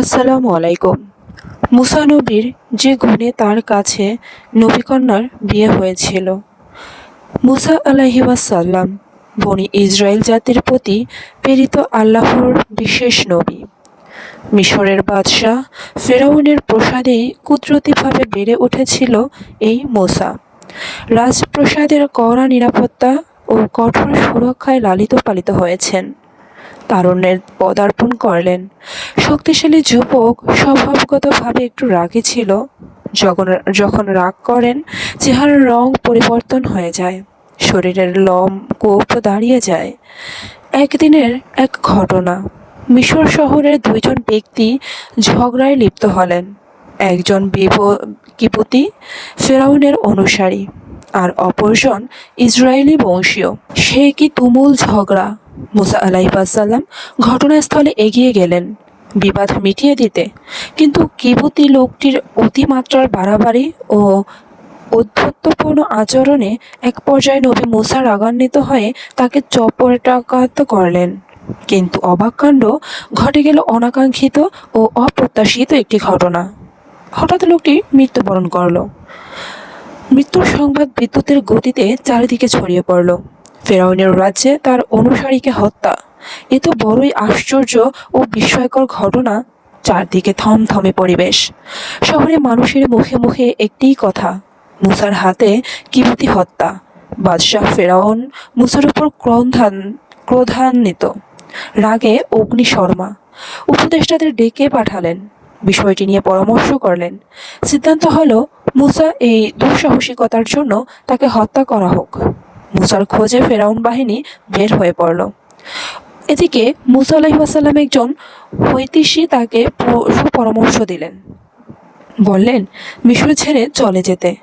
আসসালামু আলাইকুম। মুসা নবীর যে গুণে তার কাছে নবীকন্যার বিয়ে হয়েছিল। মুসা আলাহি ওয়াসাল্লাম বনি ইসরায়েল জাতির প্রতি প্রেরিত আল্লাহর বিশেষ নবী। মিশরের বাদশাহ ফেরাউনের প্রসাদেই কুদরতিভাবে বেড়ে উঠেছিল এই মোসা। রাজপ্রসাদের কড়া নিরাপত্তা ও কঠোর সুরক্ষায় লালিত পালিত হয়েছেন। তারুণ্যের পদার্পণ করলেন। শক্তিশালী যুবক স্বভাবগতভাবে একটু রাগী ছিল। যখন যখন রাগ করেন, চেহারার রং পরিবর্তন হয়ে যায়। শরীরের লম কোপ দাঁড়িয়ে যায়। একদিনের এক ঘটনা। মিশর শহরের দুইজন ব্যক্তি ঝগড়ায় লিপ্ত হলেন। একজন কিপুতি ফেরাউনের অনুসারী, আর অপরজন ইসরায়েলি বংশীয়। সে কি তুমুল ঝগড়া? মুসা আলাইসাল্লাম ঘটনাস্থলে এগিয়ে গেলেন, বিবাদ মিটিয়ে দিতে। কিন্তু কিবুতি লোকটির অতিমাত্রার বাড়াবাড়ি ও অধ্যত্বপূর্ণ আচরণে এক পর্যায়ে নবী মুসা রাগান্বিত হয়ে তাকে চপটাঘাত করলেন। কিন্তু অবাক কাণ্ড ঘটে গেল অনাকাঙ্ক্ষিত ও অপ্রত্যাশিত একটি ঘটনা। হঠাৎ লোকটি মৃত্যুবরণ করল। মৃত্যুর সংবাদ বিদ্যুতের গতিতে চারিদিকে ছড়িয়ে পড়ল। ফেরাউনের রাজ্যে তার অনুসারীকে হত্যা। এ তো বড়ই আশ্চর্য ও বিস্ময়কর ঘটনা, চারদিকে থমথমে পরিবেশ। শহরে মানুষের মুখে মুখে একটিই কথা, মুসার হাতে কিবতি হত্যা। বাদশাহ ফেরাউন মুসার উপর ক্রোধান, ক্রোধান্বিত। রাগে অগ্নি শর্মা উপদেষ্টাদের ডেকে পাঠালেন, বিষয়টি নিয়ে পরামর্শ করলেন। সিদ্ধান্ত হলো, মুসা এই দুঃসাহসিকতার জন্য তাকে হত্যা করা হোক। মুসার খোঁজে ফেরাউন বাহিনী বের হয়ে পড়ল। এদিকে মুসা আলাইসাল্লাম একজন হৈতিষী তাকে সুপরামর্শ দিলেন। বললেন, মিশর ছেড়ে চলে যেতে।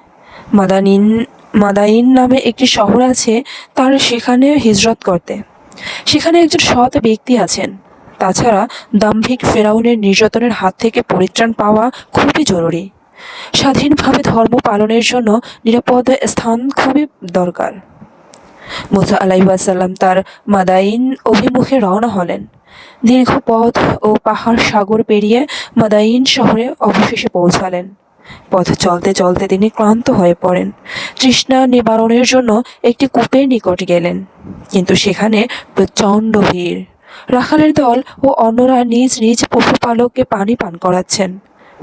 মাদানিন, মাদাইন নামে একটি শহর আছে, তার সেখানে হিজরত করতে। সেখানে একজন সৎ ব্যক্তি আছেন। তাছাড়া দাম্ভিক ফেরাউনের নির্যাতনের হাত থেকে পরিত্রাণ পাওয়া খুবই জরুরি। স্বাধীনভাবে ধর্ম পালনের জন্য নিরাপদ স্থান খুবই দরকার। মুসা আলাইসাল্লাম তার মাদাইন অভিমুখে রওনা হলেন। দীর্ঘ পথ ও পাহাড় সাগর পেরিয়ে মাদাইন শহরে অবশেষে পৌঁছালেন। পথ চলতে চলতে তিনি ক্লান্ত হয়ে পড়েন। তৃষ্ণা নিবারণের জন্য একটি কূপের নিকট গেলেন। কিন্তু সেখানে প্রচণ্ড ভিড়। রাখালের দল ও অন্যরা নিজ নিজ পশুপালককে পানি পান করাচ্ছেন।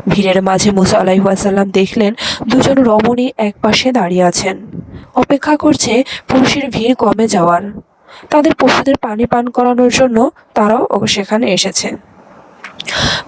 ভিড়ের মাঝে মুসা আলাইসাল্লাম দেখলেন দুজন রমণী একপাশে দাঁড়িয়ে আছেন। অপেক্ষা করছে পুরুষের ভিড় কমে যাওয়ার। তাদের পশুদের পানি পান করানোর জন্য তারাও সেখানে এসেছে।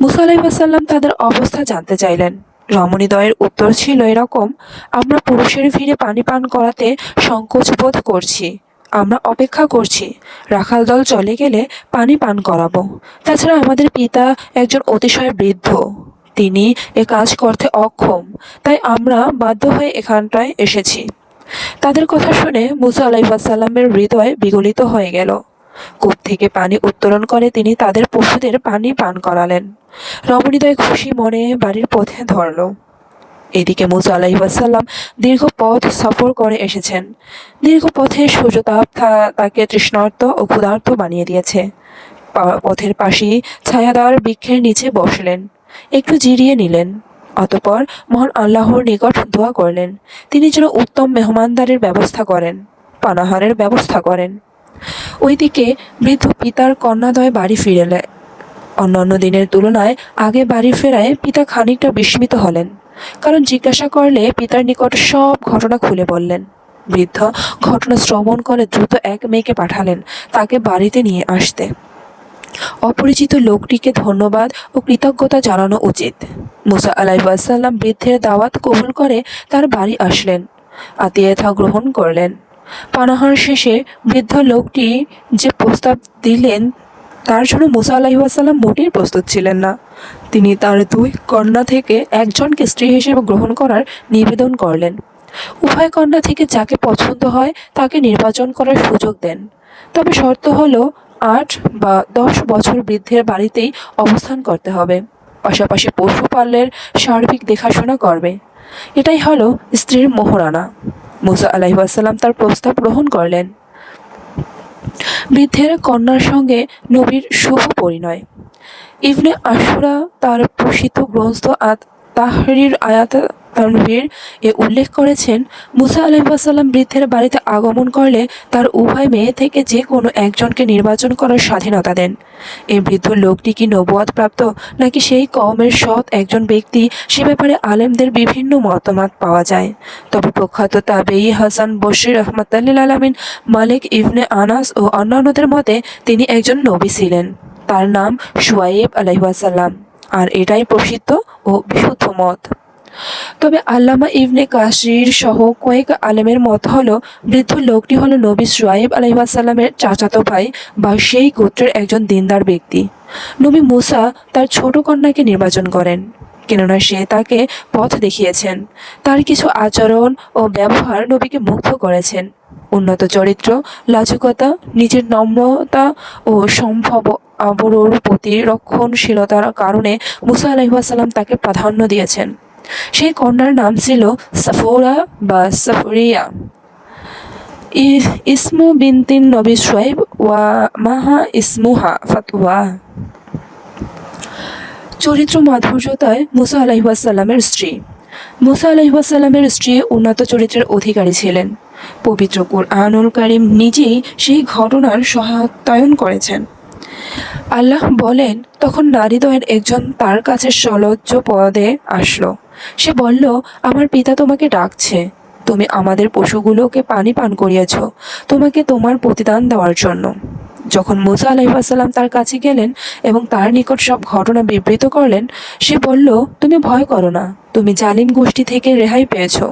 মুসা আলাইসাল্লাম তাদের অবস্থা জানতে চাইলেন। রমণীদ্বয়ের উত্তর ছিল এরকম, আমরা পুরুষের ভিড়ে পানি পান করাতে সংকোচ বোধ করছি। আমরা অপেক্ষা করছি। রাখাল দল চলে গেলে পানি পান করাবো। তাছাড়া আমাদের পিতা একজন অতিশয় বৃদ্ধ। তিনি এ কাজ করতে অক্ষম, তাই আমরা বাধ্য হয়ে এখানটায় এসেছি। তাদের কথা শুনে মুসা আলাইসাল্লামের হৃদয় বিগলিত হয়ে গেল। কূপ থেকে পানি উত্তোলন করে তিনি তাদের পশুদের পানি পান করালেন। রমণীদয় খুশি মনে বাড়ির পথে ধরল। এদিকে মুসা আলাইসাল্লাম দীর্ঘ পথ সফর করে এসেছেন। দীর্ঘ পথে সূর্যতাপ তাকে তৃষ্ণার্ত ও ক্ষুধার্ত বানিয়ে দিয়েছে। পথের পাশেই ছায়াদার বৃক্ষের নিচে বসলেন। একটু জিরিয়ে নিলেন। অতপর মহান আল্লাহর নিকট দোয়া করলেন। তিনি যেন উত্তম মেহমানদারের ব্যবস্থা করেন, পানাহারের ব্যবস্থা করেন। ওইদিকে বৃদ্ধ পিতার কন্যাদয় বাড়ি ফিরেলে অন্যান্য দিনের তুলনায় আগে বাড়ি ফেরায় পিতা খানিকটা বিস্মিত হলেন, কারণ জিজ্ঞাসা করলে পিতার নিকট সব ঘটনা খুলে বললেন। বৃদ্ধ ঘটনা শ্রবণ করে দ্রুত এক মেয়েকে পাঠালেন, তাকে বাড়িতে নিয়ে আসতে। অপরিচিত লোকটিকে ধন্যবাদ ও কৃতজ্ঞতা জানানো উচিত। মুসা আলাইসাল্লাম বৃদ্ধের দাওয়াত কবুল করে তার বাড়ি আসলেন আতিথ্যতা গ্রহণ করলেন। পানাহার শেষে বৃদ্ধ লোকটি যে প্রস্তাব দিলেন, তার জন্য মুসা আলাইসাল্লাম মোটেই প্রস্তুত ছিলেন না। তিনি তার দুই কন্যা থেকে একজনকে স্ত্রী হিসেবে গ্রহণ করার নিবেদন করলেন। উভয় কন্যা থেকে যাকে পছন্দ হয় তাকে নির্বাচন করার সুযোগ দেন। তবে শর্ত হলো আট বা দশ বছর বৃদ্ধের বাড়িতেই অবস্থান করতে হবে। পাশাপাশি পশুপালের সার্বিক দেখাশোনা করবে। এটাই হলো স্ত্রীর মোহরানা। মুসা আলাইসাল্লাম তার প্রস্তাব গ্রহণ করলেন। বৃদ্ধের কন্যার সঙ্গে নবীর শুভ পরিণয়। ইবনে আশুরা তার প্রসিদ্ধ গ্রন্থ আত তাহরির আয়াত তানভীর এ উল্লেখ করেছেন, মুসা আলাইসাল্লাম বৃদ্ধের বাড়িতে আগমন করলে তার উভয় মেয়ে থেকে যে কোনো একজনকে নির্বাচন করার স্বাধীনতা দেন। এই বৃদ্ধ লোকটি কি নবুয়াদ প্রাপ্ত, নাকি সেই কওমের সৎ একজন ব্যক্তি? সে ব্যাপারে আলেমদের বিভিন্ন মতামত পাওয়া যায়। তবে প্রখ্যাত তাবেই হাসান বশির রহমতাল্লিল আলমিন, মালিক ইবনে আনাস ও অন্যান্যদের মতে তিনি একজন নবী ছিলেন। তার নাম সুয়াইব আলাইসাল্লাম আর এটাই প্রসিদ্ধ ও বিশুদ্ধ মত। তবে আল্লামা ইবনে কাশির সহ কয়েক আলেমের মত হল, বৃদ্ধ লোকটি হলো নবী সুয়াইব আলাইসাল্লামের চাচাতো ভাই বা সেই গোত্রের একজন দিনদার ব্যক্তি। নবী মুসা তার ছোট কন্যাকে নির্বাচন করেন, কেননা সে তাকে পথ দেখিয়েছেন। তার কিছু আচরণ ও ব্যবহার নবীকে মুগ্ধ করেছেন। উন্নত চরিত্র, লাজুকতা, নিজের নম্রতা ও সম্ভব আবরোর প্রতি রক্ষণশীলতার কারণে মুসা আলাইসাল্লাম তাকে প্রাধান্য দিয়েছেন। সেই কন্যার নাম ছিল সাফোরা বা সাফরিয়া ইসমু বিনতিন নবী সোয়েব ওয়া মাহা ইসমুহা ফাতওয়া। চরিত্র মাধুর্যতায় মুসা আলাইসাল্লামের স্ত্রী। মুসা আলাইসাল্লামের স্ত্রী উন্নত চরিত্রের অধিকারী ছিলেন। পবিত্র কুরআনুল কারিম নিজেই সেই ঘটনার সহায়তায়ন করেছেন। আল্লাহ বলেন, তখন নারীদ্বয়ের একজন তার কাছে সলজ্জ পদে আসলো। সে বলল, আমার পিতা তোমাকে ডাকছে। তুমি আমাদের পশুগুলোকে পানি পান করিয়েছ। তোমাকে তোমার প্রতিদান দেওয়ার জন্য। যখন মুসা আলাইসাল্লাম তার কাছে গেলেন এবং তার নিকট সব ঘটনা বিবৃত করলেন, সে বলল, তুমি ভয় করো না। তুমি জালিম গোষ্ঠী থেকে রেহাই পেয়েছ।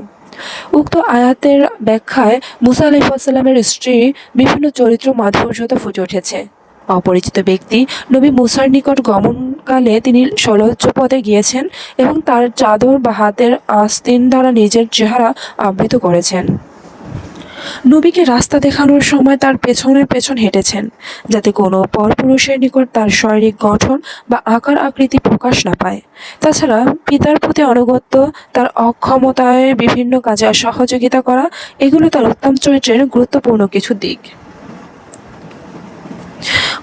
উক্ত আয়াতের ব্যাখ্যায় মুসা আলাইসাল্লামের স্ত্রী বিভিন্ন চরিত্র মাধুর্যতা ফুটে উঠেছে। অপরিচিত ব্যক্তি নবী মুসার নিকট গমনকালে তিনি সলজ্জ পদে গিয়েছেন এবং তার চাদর বা হাতের আস্তিন দ্বারা নিজের চেহারা আবৃত করেছেন। নবীকে রাস্তা দেখানোর সময় তার পেছনের পেছন হেঁটেছেন, যাতে কোনো পরপুরুষের নিকট তার শারীরিক গঠন বা আকার আকৃতি প্রকাশ না পায়। তাছাড়া পিতার প্রতি অনুগত্য তার অক্ষমতায় বিভিন্ন কাজে সহযোগিতা করা, এগুলো তার উত্তম চরিত্রের গুরুত্বপূর্ণ কিছু দিক।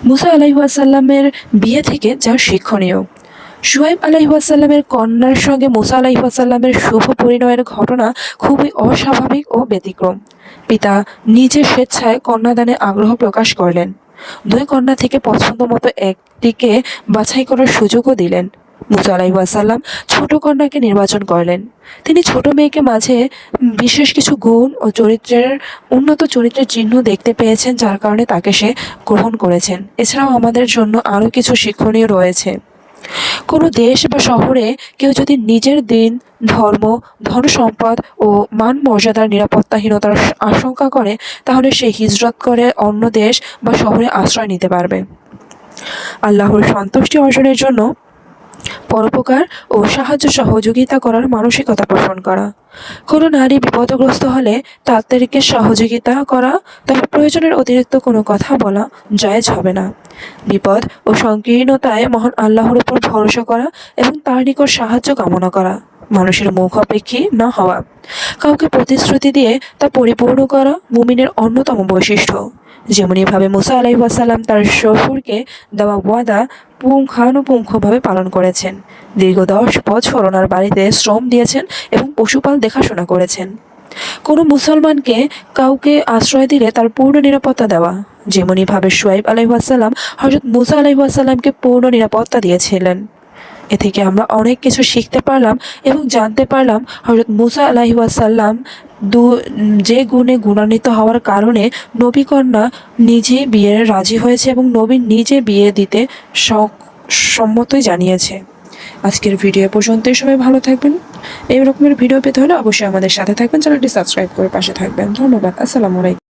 মুসা আলাইসাল্লামের বিয়ে থেকে যা শিক্ষণীয়। সুহাইব আলাইহাসাল্লামের কন্যার সঙ্গে মুসা আলাইহাসাল্লামের শুভ পরিণয়ের ঘটনা খুবই অস্বাভাবিক ও ব্যতিক্রম। পিতা নিজের স্বেচ্ছায় কন্যাদানে আগ্রহ প্রকাশ করলেন। দুই কন্যা থেকে পছন্দ মতো একটিকে বাছাই করার সুযোগও দিলেন। মুসা আলাইসাল্লাম ছোট কন্যাকে নির্বাচন করলেন। তিনি ছোট মেয়েকে মাঝে বিশেষ কিছু গুণ ও চরিত্রের উন্নত চরিত্রের চিহ্ন দেখতে পেয়েছেন, যার কারণে তাকে সে গ্রহণ করেছেন। এছাড়াও আমাদের জন্য আরও কিছু শিক্ষণীয় রয়েছে। কোনো দেশ বা শহরে কেউ যদি নিজের দিন, ধর্ম ধন সম্পদ ও মান মর্যাদার নিরাপত্তাহীনতার আশঙ্কা করে, তাহলে সে হিজরত করে অন্য দেশ বা শহরে আশ্রয় নিতে পারবে। আল্লাহর সন্তুষ্টি অর্জনের জন্য পরোপকার ও সাহায্য সহযোগিতা করার মানসিকতা পোষণ করা। কোনো নারী বিপদগ্রস্ত হলে তাদেরকে সহযোগিতা করা, তবে প্রয়োজনের অতিরিক্ত কোনো কথা বলা জায়জ হবে না। বিপদ ও সংকীর্ণতায় মহান আল্লাহর উপর ভরসা করা এবং তার নিকট সাহায্য কামনা করা। মানুষের মুখাপেক্ষী না হওয়া। কাউকে প্রতিশ্রুতি দিয়ে তা পরিপূর্ণ করা মুমিনের অন্যতম বৈশিষ্ট্য। যেমনিভাবে মুসা আলাইসাল্লাম তার শ্বশুরকে দেওয়া ওয়াদা পুঙ্খানুপুঙ্খভাবে পালন করেছেন। দীর্ঘ দশ বছর ওনার বাড়িতে শ্রম দিয়েছেন এবং পশুপাল দেখাশোনা করেছেন। কোনো মুসলমানকে কাউকে আশ্রয় দিলে তার পূর্ণ নিরাপত্তা দেওয়া। যেমনিভাবে সোয়াইব আলাইসাল্লাম হজরত মুসা আলাইসাল্লামকে পূর্ণ নিরাপত্তা দিয়েছিলেন। এ থেকে আমরা অনেক কিছু শিখতে পারলাম এবং জানতে পারলাম হজরত মুসা আলাহিসাল্লাম দু, যে গুণে গুণান্বিত হওয়ার কারণে নবী কন্যা নিজে বিয়ের রাজি হয়েছে এবং নবী নিজে বিয়ে দিতে সম্মতই জানিয়েছে। আজকের ভিডিও পর্যন্তই। সবাই ভালো থাকবেন। এই রকমের ভিডিও পেতে হলে অবশ্যই আমাদের সাথে থাকবেন। চ্যানেলটি সাবস্ক্রাইব করে পাশে থাকবেন। ধন্যবাদ। আসসালামু আলাইকুম।